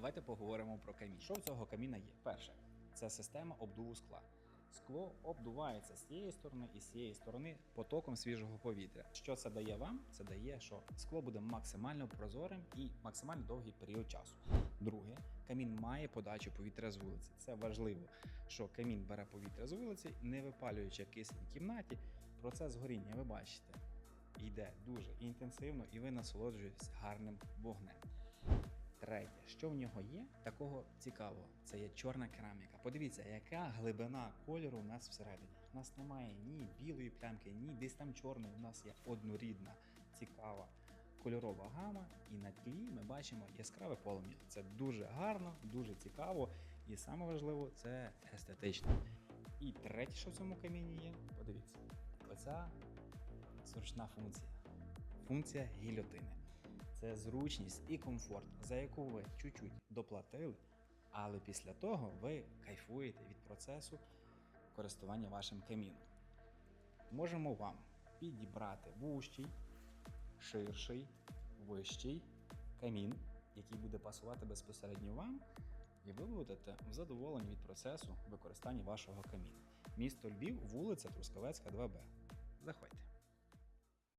давайте поговоримо про камін. Що в цього каміна є? Перше, це система обдуву скла. Скло обдувається з цієї сторони і з цієї сторони потоком свіжого повітря. Що це дає вам? Це дає, що скло буде максимально прозорим і максимально довгий період часу. Друге, камін має подачу повітря з вулиці. Це важливо, що камін бере повітря з вулиці, не випалюючи кисень в кімнаті. Процес горіння, ви бачите, йде дуже інтенсивно, і ви насолоджуєтесь гарним вогнем. Третє, що в нього є, такого цікавого, це є чорна кераміка. Подивіться, яка глибина кольору у нас всередині. У нас немає ні білої плямки, ні десь там чорної. У нас є однорідна, цікава кольорова гама, і на тлі ми бачимо яскраве полум'я. Це дуже гарно, дуже цікаво, і саме важливо це естетично. І третє, що в цьому каміні є, подивіться, оця зручна функція. Функція гільотини. Це зручність і комфорт, за яку ви чуть-чуть доплатили, але після того ви кайфуєте від процесу користування вашим каміном. Можемо вам підібрати вущий, ширший, вищий камін, який буде пасувати безпосередньо вам, і ви будете задоволені від процесу використання вашого каміну. Місто Львів, вулиця Трускавецька, 2Б. Заходьте.